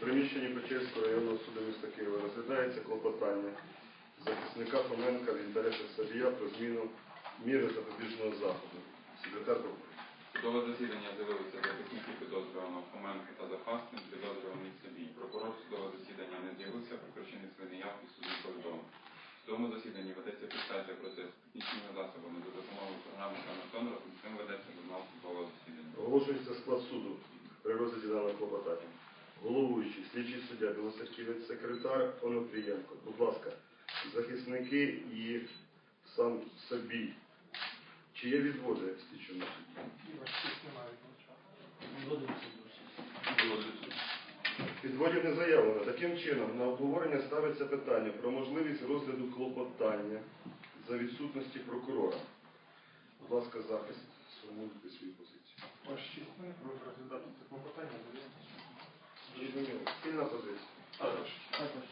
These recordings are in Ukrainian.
приміщенні Печерського районного суду міста Києва розглядається клопотання захисника Фоменка в інтересах Сабія про зміну міри запобіжного заходу. Секретар. Судове засідання з'явилися захисники підозрюваного Фоменко та Захастин, підозрюваний Собій. Прокурор судове засідання не з'явився про причини своєї неявки суду повідомив. В судовому засіданні ведеться підстача процес технічними засобами за допомогою програми Камертон, цим ведеться журнал судового засідання. Оголошується склад суду при розгляді даного клопотання. Головуючий, слідчий суддя, Білоцерківець, секретар Онопрієнко. Будь ласка, захисники і сам собі. Чи є відводи слідчому судді? Підводів не заявлено. Таким чином, на обговорення ставиться питання про можливість розгляду клопотання за відсутності прокурора. Будь ласка, захист, сформулюйте Спільна позиція.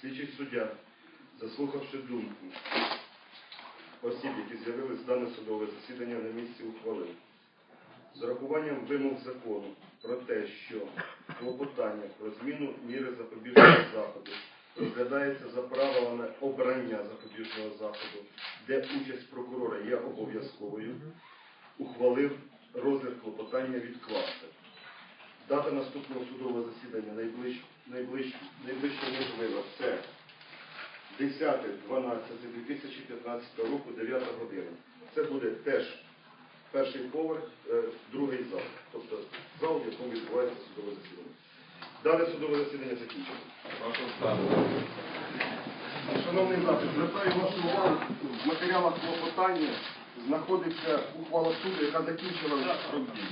Слідчий суддя, заслухавши думку осіб, які з'явились в дане судове засідання на місці ухвалив. З урахуванням вимог закону про те, що клопотання про зміну міри запобіжного заходу розглядається за правилами обрання запобіжного заходу, де участь прокурора є обов'язковою, ухвалив розгляд клопотання відкласти. Дата наступного судового засідання найближ, найближ, найближче можлива це 10.12.2015 року, 9 година. Це буде теж перший поверх, е, другий зал. Тобто зал, в якому відбувається судове засідання. Дане судове засідання закінчено. Шановний запит, звертаю вашу увагу, в матеріалах клопотання знаходиться ухвала суду, яка закінчила дії.